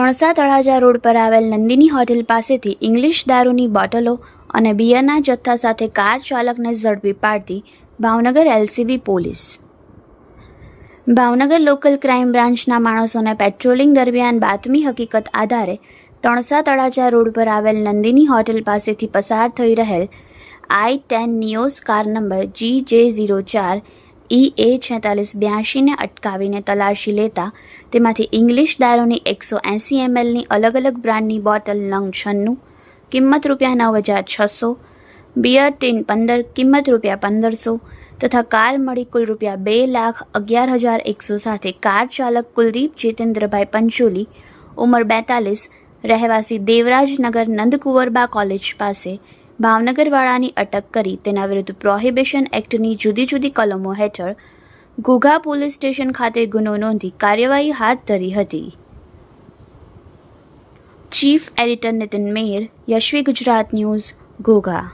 ત્રણસા Talaja road પર આવેલ Nandini hotel પાસેથી ઇંગ્લિશ દારૂની બોટલો અને બિયરના જથ્થા સાથે કાર ચાલકને ઝડપી પાડતી Bhavnagar LCB police. Bhavnagar local crime બ્રાન્ચના માણસોને પેટ્રોલિંગ દરમિયાન બાતમી હકીકત આધારે તણસા તળાજા રોડ પર આવેલ નંદિની હોટેલ પાસેથી પસાર થઈ રહેલ I ten Nios car number G J zero ચાર ઈ એ છેતાલીસ બ્યાસીને અટકાવીને તલાશી લેતા તેમાંથી ઇંગ્લિશ દારૂની એકસો એંસી એમએલની અલગ અલગ બ્રાન્ડની બોટલ નંગ છન્નું, કિંમત રૂપિયા નવ હજાર છસો, બિયર ટીન પંદર, કિંમત રૂપિયા પંદરસો, તથા કાર મળી કુલ રૂપિયા બે લાખ અગિયાર હજાર એકસો સાથે કાર ચાલક કુલદીપ જીતેન્દ્રભાઈ પંચોલી, ઉંમર બેતાલીસ, રહેવાસી દેવરાજનગર નંદકુંવરબા કોલેજ પાસે ભાવનગરવાળાની અટક કરી તેના વિરુદ્ધ પ્રોહિબિશન એક્ટની જુદી જુદી કલમો હેઠળ ઘોઘા પોલીસ સ્ટેશન ખાતે ગુનો નોંધી કાર્યવાહી હાથ ધરી હતી. Chief editor Nitin Mayer, Yashvi Gujarat news, Ghogha.